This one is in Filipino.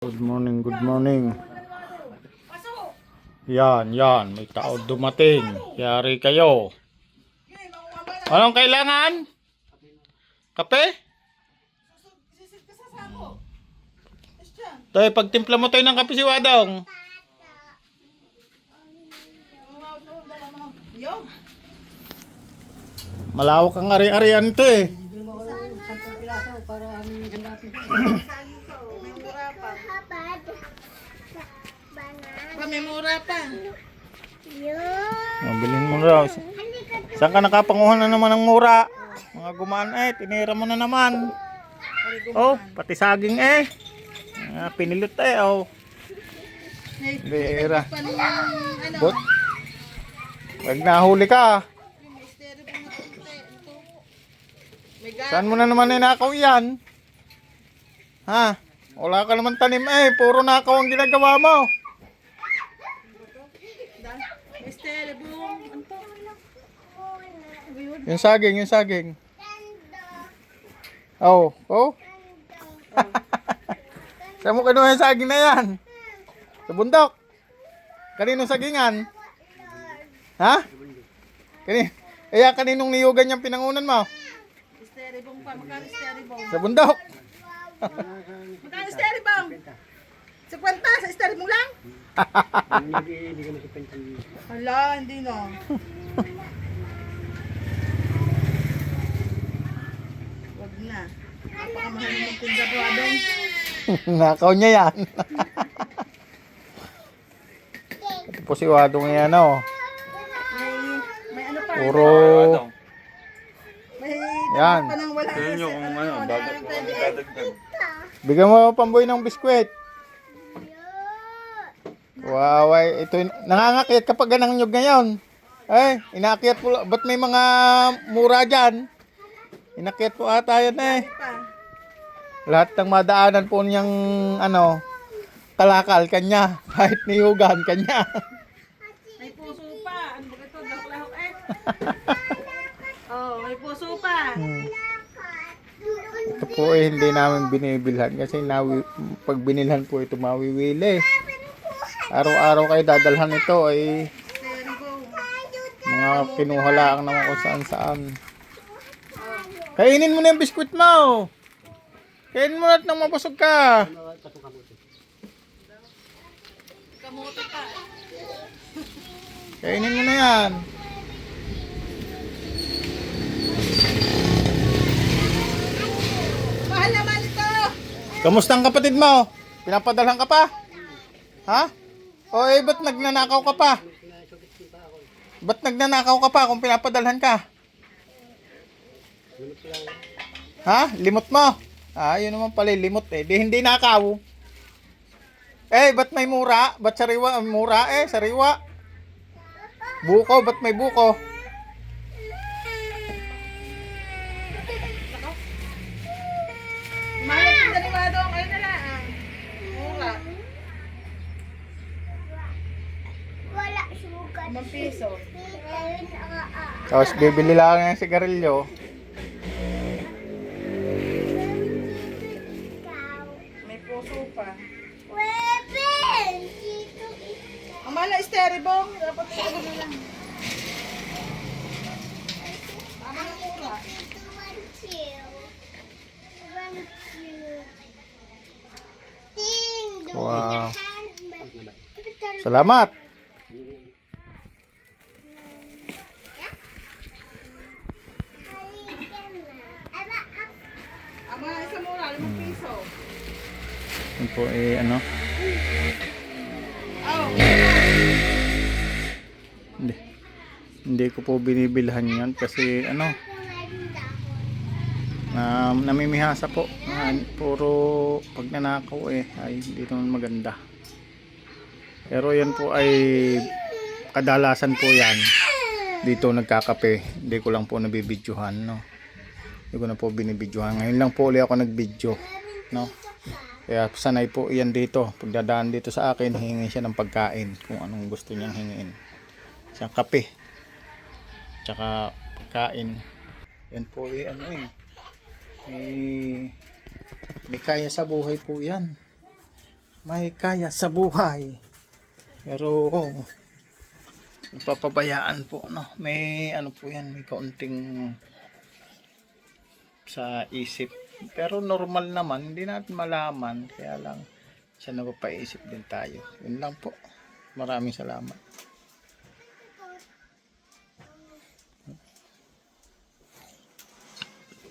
Good morning, good morning. Yan, yan. May tao dumating. Yari kayo. Anong kailangan? Kape? Tayo, pagtimpla mo tayo ng kape si Wadong. Malawak ang ari-arian ito eh. Pamimura pa. Oh, bilhin mo raw. Saan ka nakapanguhan na naman ng mura? Mga gumaan eh, tinira mo na naman. Oh, pati saging eh. Ah, pinilot eh, oh. Bira. Pa nung But, wag nahuli ka. Saan mo na naman ninakaw yan? Ha? Wala ka naman tanim eh. Puro nakaw ang ginagawa mo. Boom. Ano to? Yung saging, yung saging. Oh, oh. Saan mo kinuha yung saging na yan? Sa bundok. Kaninong sagingan? Ha? Kanin eh, yan, kaninong niyugan yung pinangunan mo? Misteryo boom pa. Magkano misteryo boom? Sa bundok. Magkano misteryo boom? 50 sa misteryo boom lang? Hala, hindi no. Wag na. Napakamahal ng tinda ko adong. Nakaw niya yan. Ito po si Wadong yan, oh. May, may ano pa. Puro... May Yan. pa nang wala. Tingnan nyo kung ano. Dadagdag. Bigyan mo pamboy ng biskwit. Wow, ay, ito, nangangakyat kapag ganang nyug ngayon. Eh, inakyat po, ba't may mga mura dyan? Inakyat po ata yan eh. Lahat ng madaanan po niyang, ano, kalakal, kanya. Kahit niyugan, kanya. May puso pa. Ano ba ito? Lahok-lahok eh. oh, may puso pa. Hmm. Ito po eh, hindi namin binibilhan kasi nawi, pag binilhan po ito mawiwili. Araw-araw kayo dadalhan ito ay mga kinuha lang naman kung saan saan. Kainin mo na yung biskwit mo. Kainin mo na at nang mabusog ka. Kainin mo na yan. Mahal naman ito. Kamusta ang kapatid mo? Pinapadalhan ka pa? Ha? O eh, ba't nagnanakaw ka pa? Ba't nagnanakaw ka pa kung pinapadalhan ka? Ha? Limot mo? Ah, yun naman pala limot eh. Di hindi nakaw. Eh, ba't may mura? Ba't sariwa? Mura eh, sariwa. Buko, ba't may buko? Mahal ang tinda ni Wadong. Ayun na lang. ah. Mura. 5 piso. Tapos bibili lang ng sigarilyo. May puso pa. Weapon! Dito ikaw. Ang mahal na steribong. Dapat ito na lang. Tama na! Wow. Salamat. Yun po eh, ano? Hindi. Hindi ko po binibilhan yan kasi ano, na namimihasa po. Na, puro pagnanakaw eh ay hindi naman maganda. Pero yan po ay kadalasan po yan. Dito nagkakape. Hindi ko lang po nabibidyohan, no. Hindi ko na po binibidyohan. Ngayon lang po ulit ako nagbidyo, no. Kaya sanay po yan dito. Pagdadaan dito sa akin, hingi siya ng pagkain kung anong gusto niyang hingin. Siyang kape. Tsaka pagkain. Yan po eh, ano eh. Eh, may kaya sa buhay po yan. may kaya sa buhay. Pero napapabayaan po no. May ano po yan, may kaunting sa isip. Pero normal naman, hindi natin malaman. Kaya lang, siya napapaisip din tayo. Yun lang po. Maraming salamat.